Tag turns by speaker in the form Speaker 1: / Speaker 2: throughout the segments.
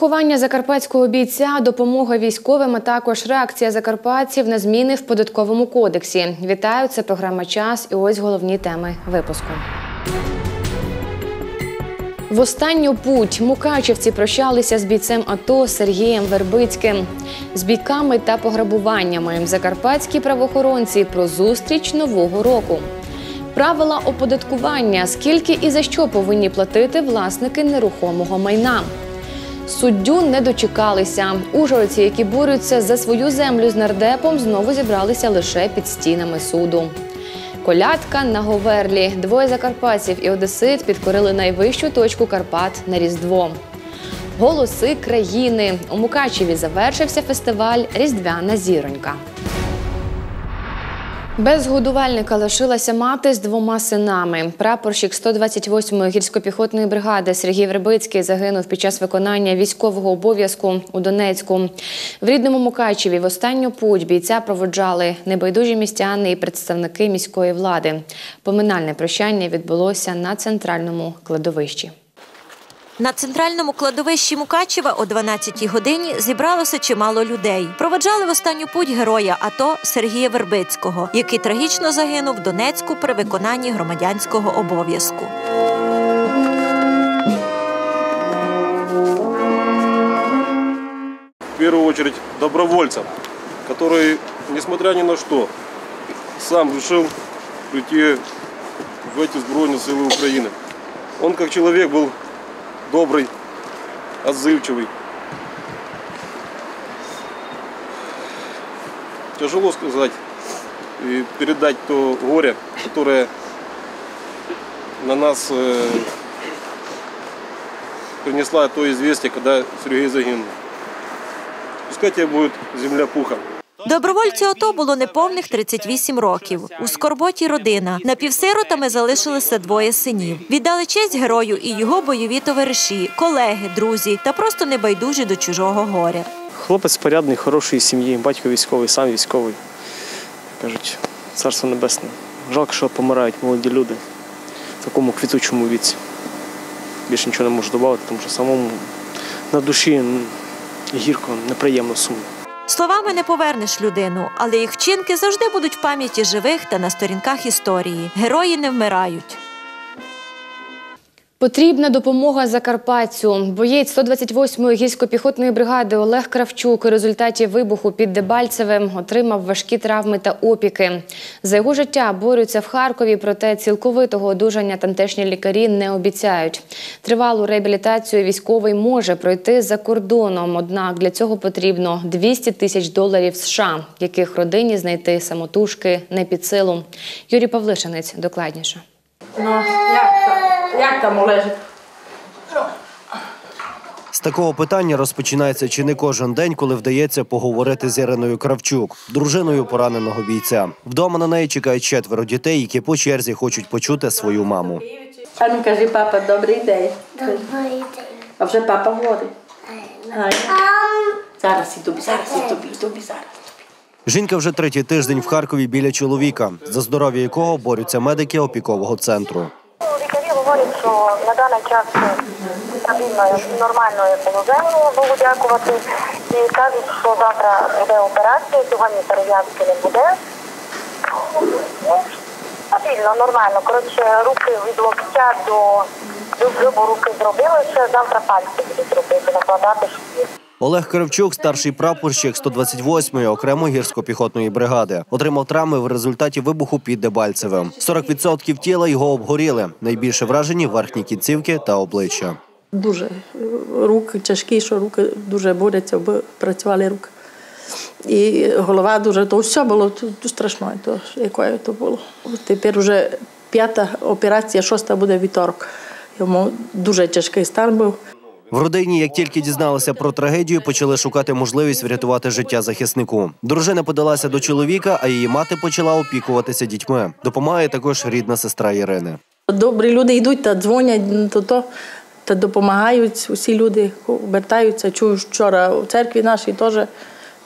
Speaker 1: Поховання закарпатського бійця, допомога військовим, а також реакція закарпатців на зміни в податковому кодексі. Вітаю, це програма Час. І ось головні теми випуску. В останню путь мукачівці прощалися з бійцем АТО Сергієм Вербицьким. З бійками та пограбуваннями закарпатські правоохоронці про зустріч нового року. Правила оподаткування, скільки і за що повинні платити власники нерухомого майна. Суддю не дочекалися. Ужгородці, які борються за свою землю з нардепом, знову зібралися лише під стінами суду. Колядка на Говерлі. Двоє закарпатців і одесит підкорили найвищу точку Карпат на Різдво. Голоси країни. У Мукачеві завершився фестиваль Різдвяна зіронька. Без годувальника лишилася мати з двома синами. Прапорщик 128-ї гірсько-піхотної бригади Сергій Вербицький загинув під час виконання військового обов'язку у Донецьку. В рідному Мукачеві в останню путь бійця проводжали небайдужі містяни і представники міської влади. Поминальне прощання відбулося на центральному кладовищі.
Speaker 2: На центральному кладовищі Мукачева о 12-й годині зібралося чимало людей. Проведжали в останню путь героя АТО Сергія Вербицького, який трагічно загинув в Донецьку при виконанні громадянського обов'язку.
Speaker 3: в первую очередь добровольцам, который, несмотря ни на что, сам решил прийти в эти сбройные силы Украины. Он как человек был Добрый, отзывчивый. Тяжело сказать и передать то горе, которое на нас э, принесла то известие, когда Сергей загинул. Пускай тебе будет земля пухом.
Speaker 2: Добровольцю АТО було неповних 38 років. У скорботі родина. Напівсиротами залишилися двоє синів. Віддали честь герою і його бойові товариші, колеги, друзі та просто небайдужі до чужого горя.
Speaker 4: Хлопець порядний, хорошої сім'ї, батько військовий, сам військовий. Кажуть, царство небесне. Жалко, що помирають молоді люди в такому квітучому віці. Більше нічого не можу додати, тому що самому на душі гірко, неприємно сумно.
Speaker 2: Словами не повернеш людину, але їх вчинки завжди будуть в пам'яті живих та на сторінках історії. Герої не вмирають.
Speaker 1: Потрібна допомога Закарпаттю. Боєць 128-ї гірсько-піхотної бригади Олег Кравчук у результаті вибуху під Дебальцевим отримав важкі травми та опіки. За його життя борються в Харкові, проте цілковитого одужання тамтешні лікарі не обіцяють. Тривалу реабілітацію військовий може пройти за кордоном. Однак для цього потрібно 200 тисяч доларів США, яких родині знайти самотужки не під силу. Юрій Павлишинець докладніше.
Speaker 5: Ну, як там? Як там лежить?
Speaker 6: З такого питання розпочинається чи не кожен день, коли вдається поговорити з Іриною Кравчук, дружиною пораненого бійця. Вдома на неї чекають четверо дітей, які по черзі хочуть почути свою маму.
Speaker 5: А ну кажи, папа, добрий день.
Speaker 7: Добрий день.
Speaker 5: А вже папа говорить. Зараз і тобі, зараз і тобі, і тобі зараз.
Speaker 6: Жінка вже третій тиждень в Харкові біля чоловіка, за здоров'я якого борються медики опікового центру.
Speaker 8: Лікарі говорять, що на даний час стабільне, нормальне положення, Богу дякувати. І кажуть, що завтра буде операція, сьогодні перев'язки не буде. Ну, Стабільно, нормально. Коротше, руки від локтя до, зубу руки зробили, ще завтра пальці будуть робити, накладати швів.
Speaker 6: Олег Кравчук, старший прапорщик 128-ї окремої гірсько-піхотної бригади, отримав травми в результаті вибуху під Дебальцевим. 40% тіла його обгоріли. Найбільше вражені верхні кінцівки та обличчя.
Speaker 5: Дуже е, руки тяжкі, що руки дуже борються, бо працювали руки. І голова дуже, то все було то страшно, то, якою то було. Тепер вже п'ята операція, шоста буде вівторок. Йому дуже тяжкий стан був.
Speaker 6: В родині, як тільки дізналися про трагедію, почали шукати можливість врятувати життя захиснику. Дружина подалася до чоловіка, а її мати почала опікуватися дітьми. Допомагає також рідна сестра Ірини.
Speaker 5: Добрі люди йдуть та дзвонять, то, то, та допомагають. Усі люди вертаються. Чую, вчора у церкві нашій теж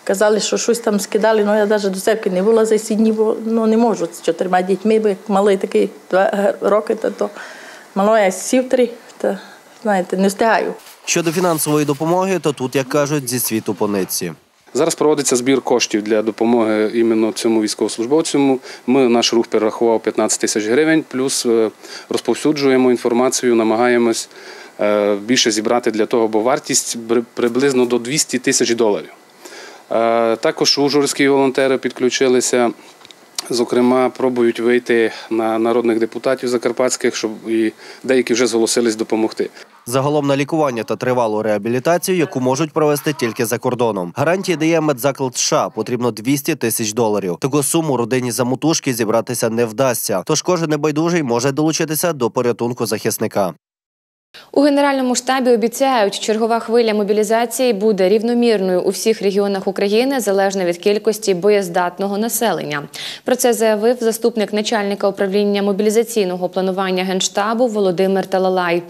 Speaker 5: казали, що щось там скидали. Ну я навіть до церкви не була за ці дні, бо ну, не можу з чотирма дітьми, бо малий такий два роки, та то мало я сів три, та знаєте, не встигаю.
Speaker 6: Щодо фінансової допомоги, то тут, як кажуть, зі світу по нитці.
Speaker 7: Зараз проводиться збір коштів для допомоги іменно цьому військовослужбовцю. Ми наш рух перерахував 15 тисяч гривень, плюс е, розповсюджуємо інформацію, намагаємось е, більше зібрати для того, бо вартість приблизно до 200 тисяч доларів. Е, Також ужгородські волонтери підключилися. Зокрема, пробують вийти на народних депутатів закарпатських, щоб і деякі вже зголосились допомогти.
Speaker 6: Загалом на лікування та тривалу реабілітацію, яку можуть провести тільки за кордоном. Гарантії дає медзаклад США. Потрібно 200 тисяч доларів. Таку суму родині замутушки зібратися не вдасться. Тож кожен небайдужий може долучитися до порятунку захисника.
Speaker 1: У Генеральному штабі обіцяють, чергова хвиля мобілізації буде рівномірною у всіх регіонах України залежно від кількості боєздатного населення. Про це заявив заступник начальника управління мобілізаційного планування Генштабу Володимир Талалай.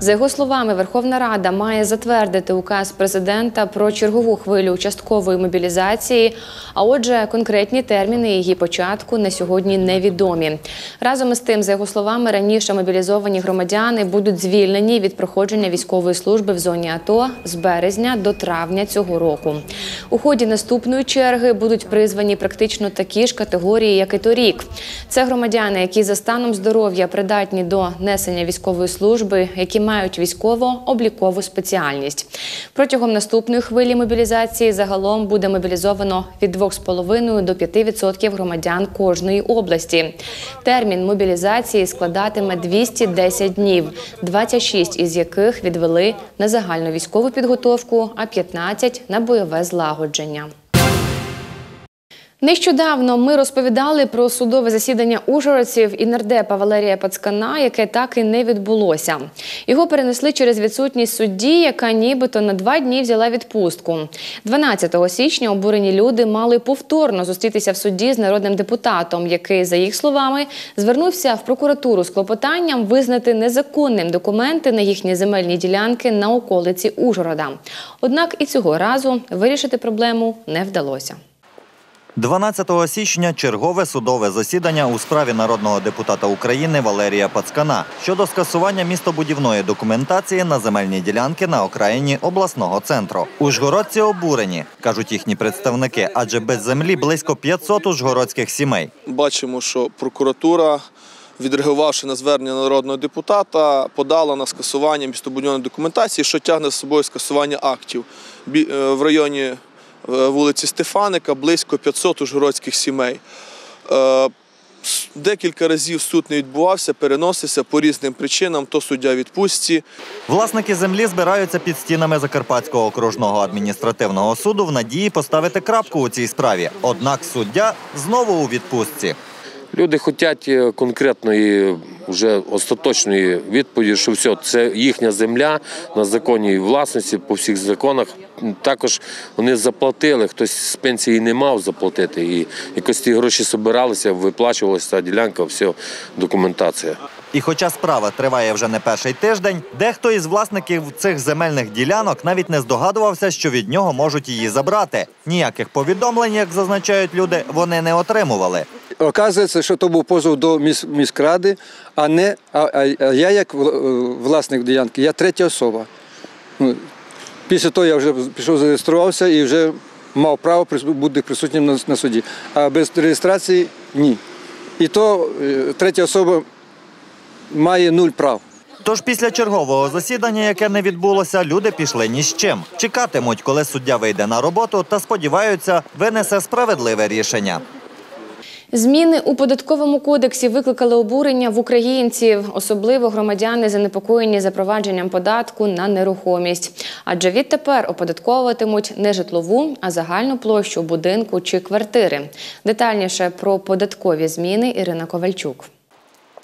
Speaker 1: За його словами, Верховна Рада має затвердити указ президента про чергову хвилю часткової мобілізації. А отже, конкретні терміни її початку на сьогодні невідомі. Разом із тим, за його словами, раніше мобілізовані громадяни будуть звільнені від проходження військової служби в зоні АТО з березня до травня цього року. У ході наступної черги будуть призвані практично такі ж категорії, як і торік. Це громадяни, які за станом здоров'я придатні до несення військової служби, які мають військово-облікову спеціальність. Протягом наступної хвилі мобілізації загалом буде мобілізовано від 2,5 до 5% громадян кожної області. Термін мобілізації складатиме 210 днів, 26 із яких відвели на загальну військову підготовку, а 15 – на бойове злагодження. Нещодавно ми розповідали про судове засідання ужгородців і нардепа Валерія Пацкана, яке так і не відбулося. Його перенесли через відсутність судді, яка нібито на два дні взяла відпустку. 12 січня обурені люди мали повторно зустрітися в суді з народним депутатом, який, за їх словами, звернувся в прокуратуру з клопотанням визнати незаконним документи на їхні земельні ділянки на околиці Ужгорода. Однак і цього разу вирішити проблему не вдалося.
Speaker 9: 12 січня чергове судове засідання у справі народного депутата України Валерія Пацкана щодо скасування містобудівної документації на земельні ділянки на окраїні обласного центру. Ужгородці обурені, кажуть їхні представники, адже без землі близько 500 ужгородських сімей.
Speaker 10: Бачимо, що прокуратура, відреагувавши на звернення народного депутата, подала на скасування містобудівної документації, що тягне з собою скасування актів. Е, В районі вулиці Стефаника близько 500 ужгородських сімей. Е, Декілька разів суд не відбувався, переносився по різним причинам, то суддя відпустці,
Speaker 9: Власники землі збираються під стінами Закарпатського окружного адміністративного суду в надії поставити крапку у цій справі. Однак суддя знову у відпустці.
Speaker 11: Люди хочуть е, конкретної, вже остаточної відповіді, що все, це їхня земля на законній власності по всіх законах. Також вони заплатили, хтось з пенсії не мав заплатити. І якось ті гроші збиралися, виплачувалася ця ділянка, все, документація.
Speaker 9: І хоча справа триває вже не перший тиждень, дехто із власників цих земельних ділянок навіть не здогадувався, що від нього можуть її забрати. Ніяких повідомлень, як зазначають люди, вони не отримували.
Speaker 12: Оказується, що то був позов до міськради, а не а, а, я, як е, власник ділянки, я третя особа. Ну, Після того я вже пішов зареєструвався і вже мав право бути присутнім на, на суді. А без реєстрації ні. І то е, третя особа має нуль прав.
Speaker 9: Тож після чергового засідання, яке не відбулося, люди пішли ні з чим. Чекатимуть, коли суддя вийде на роботу, та сподіваються, винесе справедливе рішення.
Speaker 1: Зміни у податковому кодексі викликали обурення в українців, особливо громадяни занепокоєні запровадженням податку на нерухомість. Адже відтепер оподатковуватимуть не житлову, а загальну площу будинку чи квартири. Детальніше про податкові зміни Ірина Ковальчук.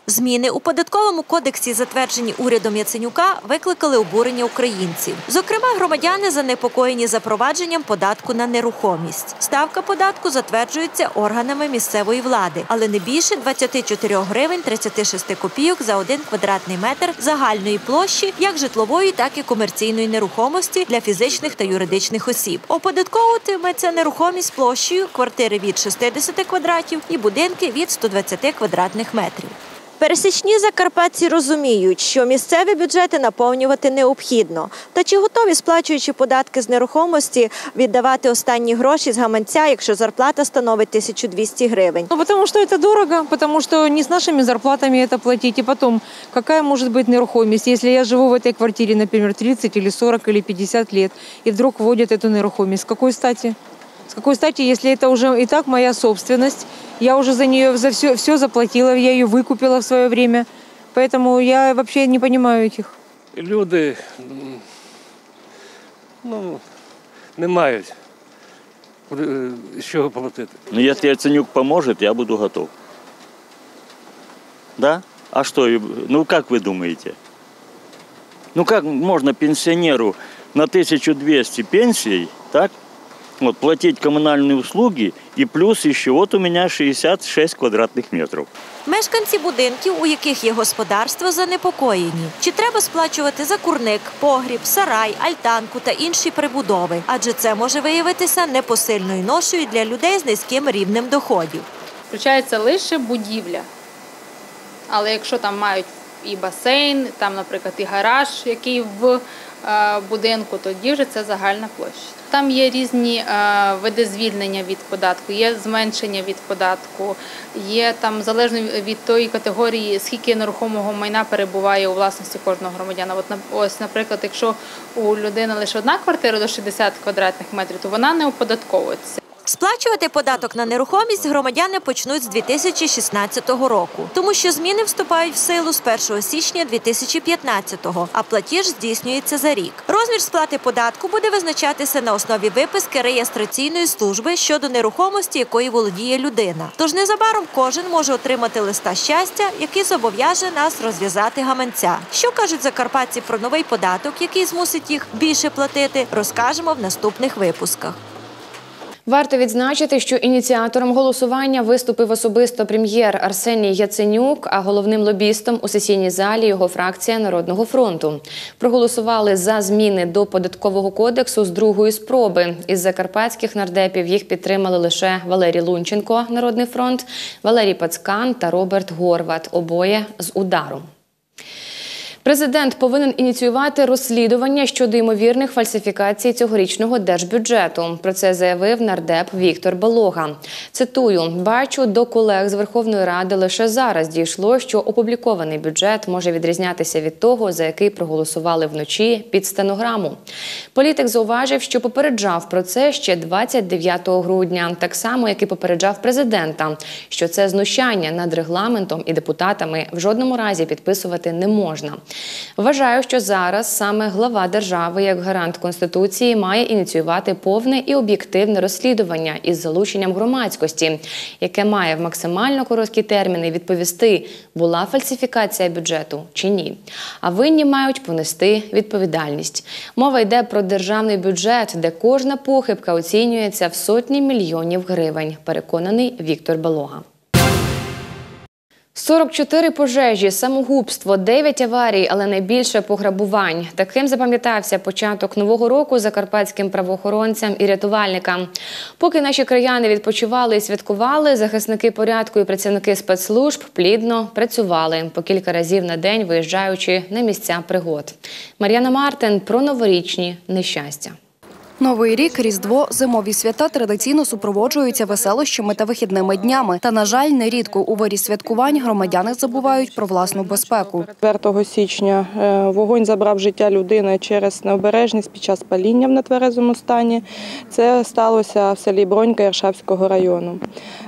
Speaker 2: Зміни у податковому кодексі, затверджені урядом Яценюка, викликали обурення українців. Зокрема, громадяни занепокоєні запровадженням податку на нерухомість. Ставка податку затверджується органами місцевої влади, але не більше 24 гривень 36 копійок за один квадратний метр загальної площі, як житлової, так і комерційної нерухомості для фізичних та юридичних осіб. Оподатковуватиметься нерухомість площею квартири від 60 квадратів і будинки від 120 квадратних метрів. Пересічні закарпатці розуміють, що місцеві бюджети наповнювати необхідно. Та чи готові, сплачуючи податки з нерухомості, віддавати останні гроші з гаманця, якщо зарплата становить 1200 гривень?
Speaker 13: Ну, потому что это дорого, потому что не с нашими зарплатами это платить. И потом, какая может быть нерухомость, если я живу в этой квартире, например, 30 или 40 или 50 лет, и вдруг вводят эту нерухомость. С какой стати? С какой стати, если это уже и так моя собственность, я уже за нее за все, все заплатила, я ее выкупила в свое время. Поэтому я вообще не понимаю этих.
Speaker 14: люди ну, не мають з чого платити.
Speaker 15: Ну, если Яценюк поможет, я буду готов. Да? А что, ну как вы думаете? Ну как можно пенсионеру на 1200 пенсий, так, вот, платить коммунальные услуги и плюс еще, вот у меня 66 квадратных метров.
Speaker 2: Мешканці будинків, у яких є господарство, занепокоєні. Чи треба сплачувати за курник, погріб, сарай, альтанку та інші прибудови? Адже це може виявитися непосильною ношею для людей з низьким рівнем доходів.
Speaker 16: включається лише будівля. Але якщо там мають і басейн, там, наприклад, і гараж, який в е, будинку, тоді вже це загальна площа. Там є різні е, види звільнення від податку, є зменшення від податку, є там залежно від тої категорії, скільки нерухомого майна перебуває у власності кожного громадяна. От ось, наприклад, якщо у людини лише одна квартира до 60 квадратних метрів, то вона не оподатковується.
Speaker 2: Сплачувати податок на нерухомість громадяни почнуть з 2016 року, тому що зміни вступають в силу з 1 січня 2015-го, а платіж здійснюється за рік. Розмір сплати податку буде визначатися на основі виписки реєстраційної служби щодо нерухомості, якої володіє людина. Тож незабаром кожен може отримати листа щастя, який зобов'яже нас розв'язати гаманця. Що кажуть закарпатці про новий податок, який змусить їх більше платити, розкажемо в наступних випусках.
Speaker 1: Варто відзначити, що ініціатором голосування виступив особисто прем'єр Арсеній Яценюк, а головним лобістом у сесійній залі його фракція Народного фронту. Проголосували за зміни до податкового кодексу з другої спроби. Із закарпатських нардепів їх підтримали лише Валерій Лунченко, Народний фронт, Валерій Пацкан та Роберт Горват. Обоє з удару. Президент повинен ініціювати розслідування щодо ймовірних фальсифікацій цьогорічного держбюджету. Про це заявив нардеп Віктор Балога. Цитую: бачу до колег з Верховної Ради лише зараз дійшло, що опублікований бюджет може відрізнятися від того, за який проголосували вночі під стенограму. Політик зауважив, що попереджав про це ще 29 грудня, так само як і попереджав президента, що це знущання над регламентом і депутатами в жодному разі підписувати не можна. Вважаю, що зараз саме глава держави, як гарант конституції, має ініціювати повне і об'єктивне розслідування із залученням громадськості, яке має в максимально короткі терміни відповісти, була фальсифікація бюджету чи ні. А винні мають понести відповідальність. Мова йде про державний бюджет, де кожна похибка оцінюється в сотні мільйонів гривень. Переконаний Віктор Балога. 44 пожежі, самогубство, 9 аварій, але найбільше пограбувань. Таким запам'ятався початок нового року закарпатським правоохоронцям і рятувальникам. Поки наші краяни відпочивали і святкували, захисники порядку і працівники спецслужб плідно працювали по кілька разів на день, виїжджаючи на місця пригод. Мар'яна Мартин про новорічні нещастя.
Speaker 17: Новий рік, Різдво, зимові свята традиційно супроводжуються веселощами та вихідними днями. Та, на жаль, нерідко у вирі святкувань громадяни забувають про власну безпеку.
Speaker 18: 4 січня е, вогонь забрав життя людини через необережність під час паління в нетверезому стані. Це сталося в селі Бронька Яршавського району.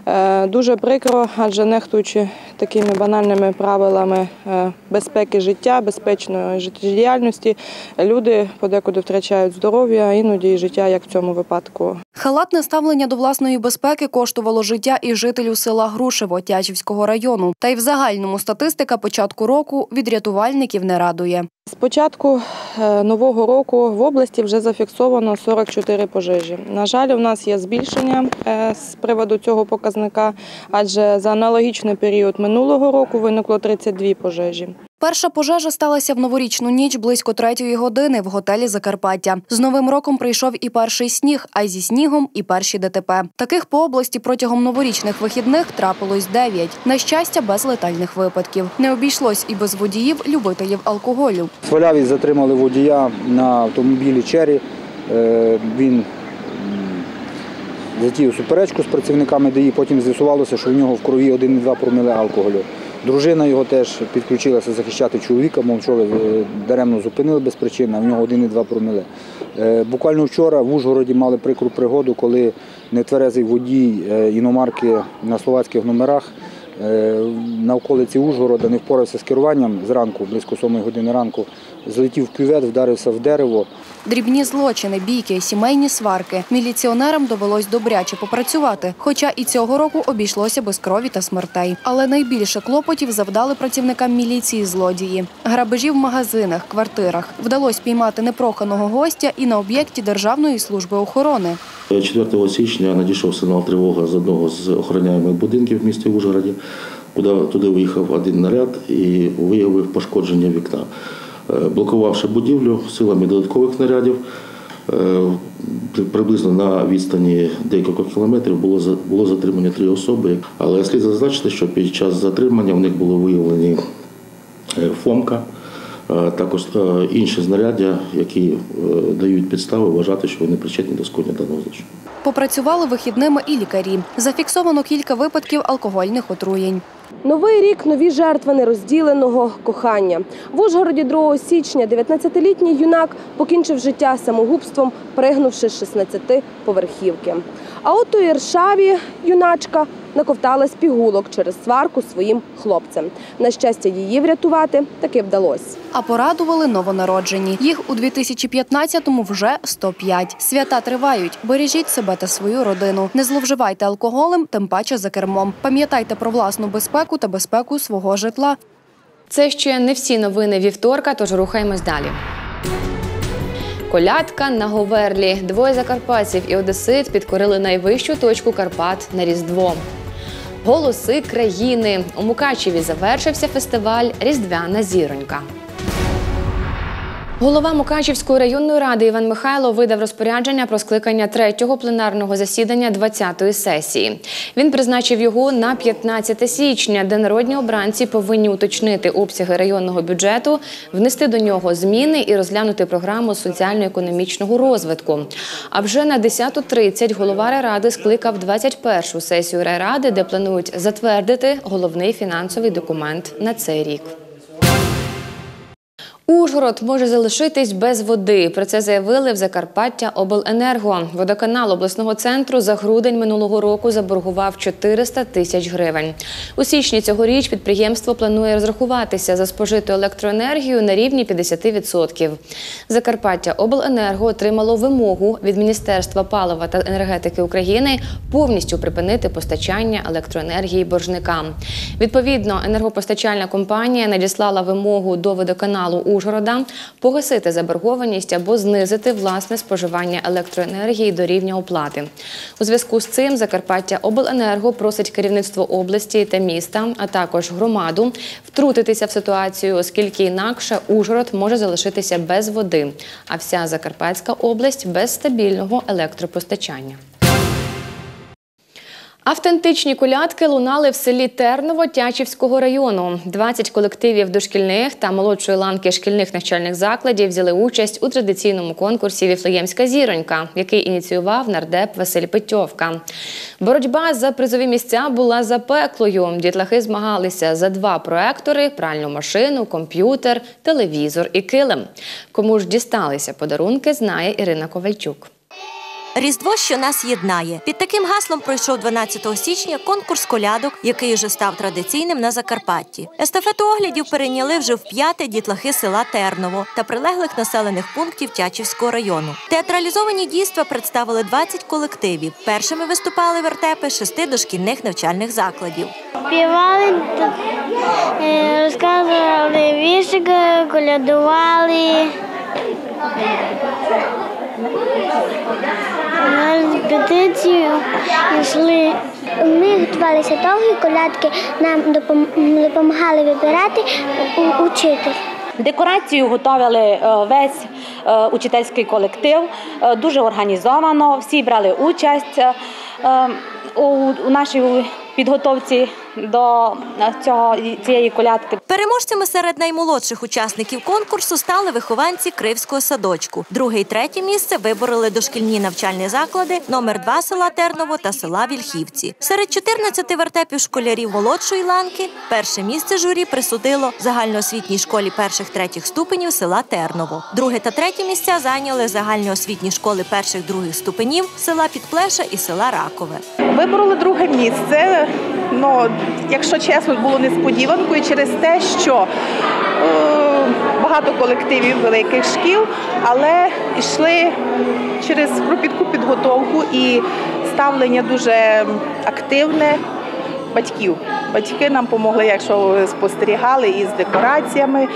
Speaker 18: Е, Дуже прикро, адже нехтуючи такими банальними правилами е, безпеки життя, безпечної життєдіяльності, люди подекуди втрачають здоров'я, іноді і життя, як в цьому випадку.
Speaker 17: Халатне ставлення до власної безпеки коштувало життя і жителю села Грушево Тячівського району. Та й в загальному статистика початку року від рятувальників не радує.
Speaker 18: З початку е, нового року в області вже зафіксовано 44 пожежі. На жаль, у нас є збільшення е, з приводу цього показника, адже за аналогічний період минулого року виникло 32 пожежі.
Speaker 17: Перша пожежа сталася в новорічну ніч близько третьої години в готелі Закарпаття. З новим роком прийшов і перший сніг, а зі снігом і перші ДТП. Таких по області протягом новорічних вихідних трапилось дев'ять. На щастя, без летальних випадків. Не обійшлось і без водіїв, любителів алкоголю.
Speaker 19: Сваляві затримали водія на автомобілі Чері. Е, Він затіяв суперечку з працівниками ДАІ, потім з'ясувалося, що в нього в крові 1,2 промили алкоголю. Дружина його теж підключилася захищати чоловіка, мовчали, е, даремно зупинили без причини, а в нього 1,2 промили. Е, Буквально вчора в Ужгороді мали прикру пригоду, коли нетверезий водій іномарки на словацьких номерах на околиці Ужгорода не впорався з керуванням зранку, близько 7 години ранку, злетів в кювет, вдарився в дерево.
Speaker 17: Дрібні злочини, бійки, сімейні сварки. Міліціонерам довелось добряче попрацювати. Хоча і цього року обійшлося без крові та смертей. Але найбільше клопотів завдали працівникам міліції злодії. Грабежі в магазинах, квартирах. Вдалося піймати непроханого гостя і на об'єкті Державної служби охорони.
Speaker 20: 4 січня надійшов сигнал тривоги з одного з охороняємих будинків в місті Ужгороді, куди туди виїхав один наряд і виявив пошкодження вікна. Е, Блокувавши будівлю силами додаткових нарядів, е, приблизно на відстані декількох кілометрів було було затримані три особи. Але слід зазначити, що під час затримання в них було виявлені е, фомка, також інші знаряддя, які дають підстави вважати, що вони причетні до скоєння даного злочину.
Speaker 17: Попрацювали вихідними і лікарі. Зафіксовано кілька випадків алкогольних отруєнь.
Speaker 21: Новий рік нові жертви нерозділеного кохання. В Ужгороді 2 січня 19-літній юнак покінчив життя самогубством, пригнувши з 16-поверхівки. А от у Іршаві юначка наковталась пігулок через сварку своїм хлопцем. На щастя, її врятувати таки вдалося.
Speaker 17: А порадували новонароджені. Їх у 2015-му вже 105. Свята тривають. Бережіть себе та свою родину. Не зловживайте алкоголем, тим паче за кермом. Пам'ятайте про власну безпеку та безпеку свого житла.
Speaker 1: Це ще не всі новини вівторка, тож рухаємось далі. Колядка на Говерлі. Двоє закарпатців і одесит підкорили найвищу точку Карпат на Різдво. Голоси країни. У Мукачеві завершився фестиваль Різдвяна зіронька. Голова Мукачівської районної ради Іван Михайло видав розпорядження про скликання третього пленарного засідання 20-ї сесії. Він призначив його на 15 січня, де народні обранці повинні уточнити обсяги районного бюджету, внести до нього зміни і розглянути програму соціально-економічного розвитку. А вже на 10.30 голова райради скликав 21-шу сесію райради, де планують затвердити головний фінансовий документ на цей рік. Ужгород може залишитись без води. Про це заявили в Закарпаття Обленерго. Водоканал обласного центру за грудень минулого року заборгував 400 тисяч гривень. У січні цьогоріч підприємство планує розрахуватися за спожиту електроенергію на рівні 50%. Закарпаття Обленерго отримало вимогу від Міністерства палива та енергетики України повністю припинити постачання електроенергії боржникам. Відповідно, енергопостачальна компанія надіслала вимогу до водоканалу Ужгорода погасити заборгованість або знизити власне споживання електроенергії до рівня оплати. У зв'язку з цим Закарпаття Обленерго просить керівництво області та міста, а також громаду втрутитися в ситуацію, оскільки інакше Ужгород може залишитися без води, а вся Закарпатська область без стабільного електропостачання. Автентичні колядки лунали в селі Терново Тячівського району. 20 колективів дошкільних та молодшої ланки шкільних навчальних закладів взяли участь у традиційному конкурсі Віфлеємська зіронька, який ініціював нардеп Василь Петьовка. Боротьба за призові місця була запеклою. Дітлахи змагалися за два проектори: пральну машину, комп'ютер, телевізор і килим. Кому ж дісталися подарунки, знає Ірина Ковальчук.
Speaker 2: Різдво, що нас єднає. Під таким гаслом пройшов 12 січня конкурс колядок, який уже став традиційним на Закарпатті. Естафету оглядів перейняли вже в п'яте дітлахи села Терново та прилеглих населених пунктів Тячівського району. Театралізовані дійства представили 20 колективів. Першими виступали вертепи шести дошкільних навчальних закладів.
Speaker 22: Співали, е, розказували віршики, колядували. На йшли. Ми готувалися довгі колядки, нам допом- допомагали вибирати учитель.
Speaker 23: Декорацію готували е, весь е, учительський колектив, е, дуже організовано, всі брали участь у нашій підготовці до цього, цієї колядки.
Speaker 2: Переможцями серед наймолодших учасників конкурсу стали вихованці Кривського садочку. Друге і третє місце вибороли дошкільні навчальні заклади номер 2 села Терново та села Вільхівці. Серед 14 вертепів школярів молодшої ланки перше місце журі присудило загальноосвітній школі перших-третіх ступенів села Терново. Друге та третє місця зайняли загальноосвітні школи перших-других ступенів села Підплеша і села Ракове.
Speaker 24: Вибороли друге місце. Ну, якщо чесно, було несподіванкою через те, що е, багато колективів великих шкіл, але йшли через кропітку підготовку і ставлення дуже активне батьків. Батьки нам допомогли, якщо спостерігали, із декораціями.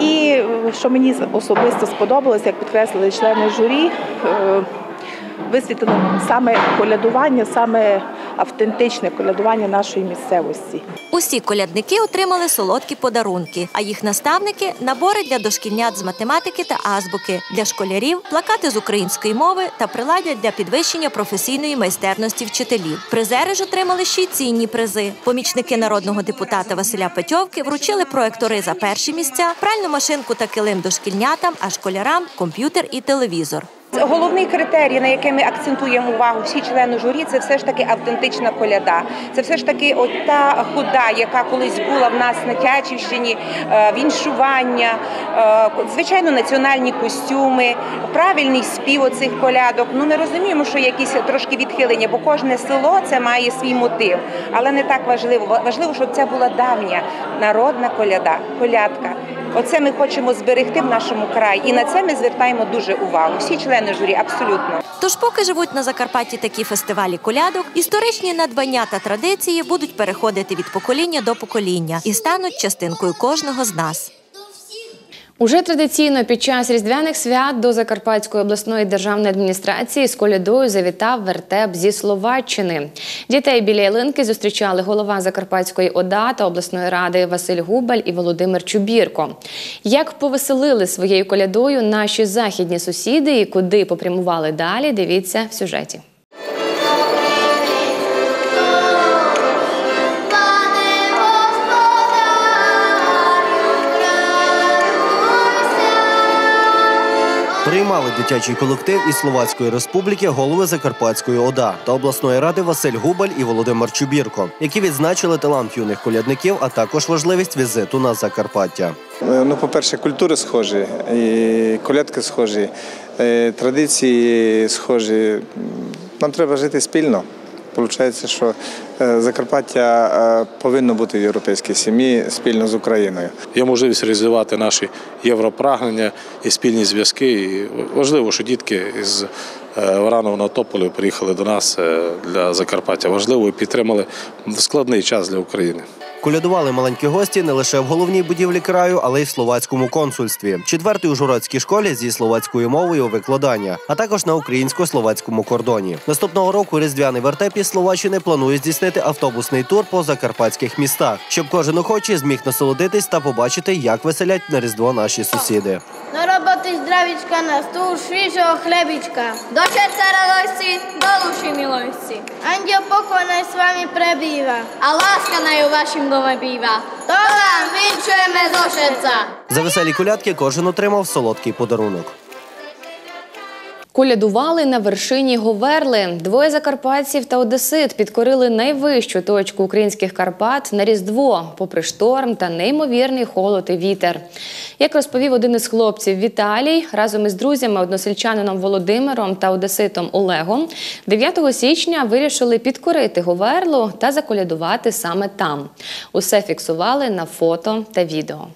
Speaker 24: І що мені особисто сподобалось, як підкреслили члени журі. е, Висвітлено саме колядування, саме автентичне колядування нашої місцевості.
Speaker 2: Усі колядники отримали солодкі подарунки, а їх наставники набори для дошкільнят з математики та азбуки, для школярів плакати з української мови та приладдя для підвищення професійної майстерності вчителів. Призери ж отримали ще й цінні призи. Помічники народного депутата Василя Петьовки вручили проектори за перші місця, пральну машинку та килим дошкільнятам, а школярам комп'ютер і телевізор.
Speaker 25: Головний критерій, на який ми акцентуємо увагу всі члени журі, це все ж таки автентична коляда. Це все ж таки от та хода, яка колись була в нас на Тячівщині, е, віншування, е, звичайно, національні костюми, правильний спів оцих колядок. Ну ми розуміємо, що якісь трошки відхилення, бо кожне село це має свій мотив, але не так важливо. Важливо, щоб це була давня народна коляда, колядка. Оце ми хочемо зберегти в нашому краї, і на це ми звертаємо дуже увагу. Всі члени журі абсолютно.
Speaker 2: Тож, поки живуть на Закарпатті такі фестивалі колядок, історичні надбання та традиції будуть переходити від покоління до покоління і стануть частинкою кожного з нас.
Speaker 1: Уже традиційно під час різдвяних свят до Закарпатської обласної державної адміністрації з колядою завітав вертеп зі Словаччини. Дітей біля ялинки зустрічали голова Закарпатської ОДА та обласної ради Василь Губаль і Володимир Чубірко. Як повеселили своєю колядою наші західні сусіди і куди попрямували далі, дивіться в сюжеті.
Speaker 6: Приймали дитячий колектив із Словацької республіки голови Закарпатської ОДА та обласної ради Василь Губаль і Володимир Чубірко, які відзначили талант юних колядників, а також важливість візиту на Закарпаття.
Speaker 26: Ну, по-перше, культури схожі, і колядки схожі, е, традиції схожі. Нам треба жити спільно. Получається, що е, Закарпаття е, повинно бути в європейській сім'ї спільно з Україною.
Speaker 27: Є можливість реалізувати наші європрагнення і спільні зв'язки. І важливо, що дітки з Варанового Тополю приїхали до нас е, для Закарпаття. Важливо і підтримали складний час для України.
Speaker 6: Колядували маленькі гості не лише в головній будівлі краю, але й в словацькому консульстві, четвертій ужгородській школі зі словацькою мовою викладання, а також на українсько-словацькому кордоні. Наступного року різдвяний вертеп із Словаччини планує здійснити автобусний тур по закарпатських містах, щоб кожен охочий зміг насолодитись та побачити, як веселять на різдво наші сусіди.
Speaker 28: Zdravička na stôl šviežého chlebička. Do srdca radosti, do duši milosti. Andiel pokoj naj s vami prebýva. A láska naj u vašim dome býva. To vám vinčujeme zo srdca.
Speaker 6: За веселі колядки кожен отримав солодкий подарунок.
Speaker 1: Колядували на вершині Говерли. Двоє закарпатців та одесит підкорили найвищу точку українських Карпат на Різдво, попри шторм та неймовірний холод і вітер. Як розповів один із хлопців Віталій, разом із друзями, односельчанином Володимиром та одеситом Олегом, 9 січня вирішили підкорити Говерлу та заколядувати саме там. Усе фіксували на фото та відео.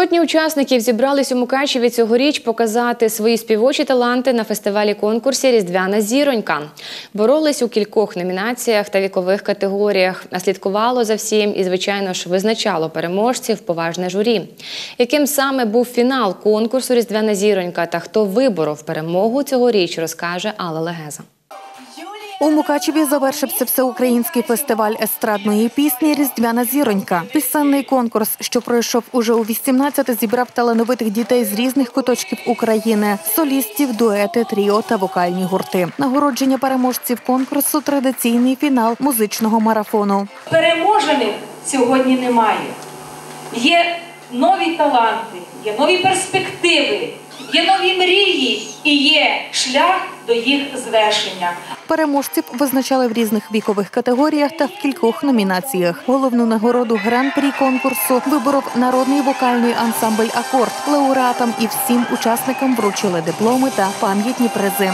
Speaker 1: Сотні учасників зібрались у Мукачеві цьогоріч показати свої співочі таланти на фестивалі конкурсі Різдвяна зіронька. Боролись у кількох номінаціях та вікових категоріях. А слідкувало за всім і, звичайно ж, визначало переможців поважне журі. Яким саме був фінал конкурсу Різдвяна зіронька та хто виборов перемогу цьогоріч, розкаже Алла Легеза.
Speaker 29: У Мукачеві завершився всеукраїнський фестиваль естрадної пісні Різдвяна зіронька. Пісенний конкурс, що пройшов уже у 18-те, зібрав талановитих дітей з різних куточків України, солістів, дуети, тріо та вокальні гурти. Нагородження переможців конкурсу традиційний фінал музичного марафону.
Speaker 30: Переможених сьогодні немає. Є нові таланти, є нові перспективи, є нові мрії і є шлях до їх звершення.
Speaker 29: Переможців визначали в різних вікових категоріях та в кількох номінаціях. Головну нагороду гран-прі конкурсу виборов народний вокальний ансамбль Акорд. Лауреатам і всім учасникам вручили дипломи та пам'ятні призи.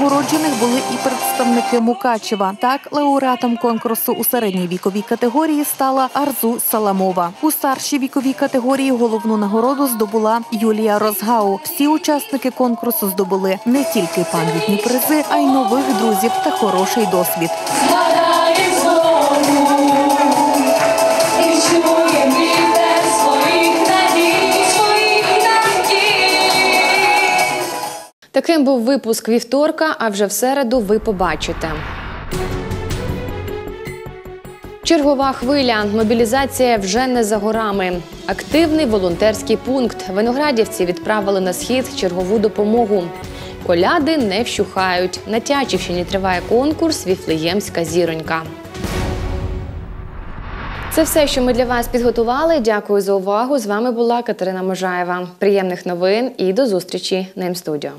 Speaker 29: Нагороджених були і представники Мукачева. Так, лауреатом конкурсу у середній віковій категорії стала Арзу Саламова. У старшій віковій категорії головну нагороду здобула Юлія Розгау. Всі учасники конкурсу здобули не тільки пам'ятні призи, а й нових друзів та хороший досвід.
Speaker 1: Таким був випуск вівторка, а вже в середу ви побачите. Чергова хвиля. Мобілізація вже не за горами. Активний волонтерський пункт. Виноградівці відправили на схід чергову допомогу. Коляди не вщухають. На Тячівщині триває конкурс Віфлеємська зіронька. Це все, що ми для вас підготували. Дякую за увагу. З вами була Катерина Можаєва. Приємних новин і до зустрічі на М-студіо.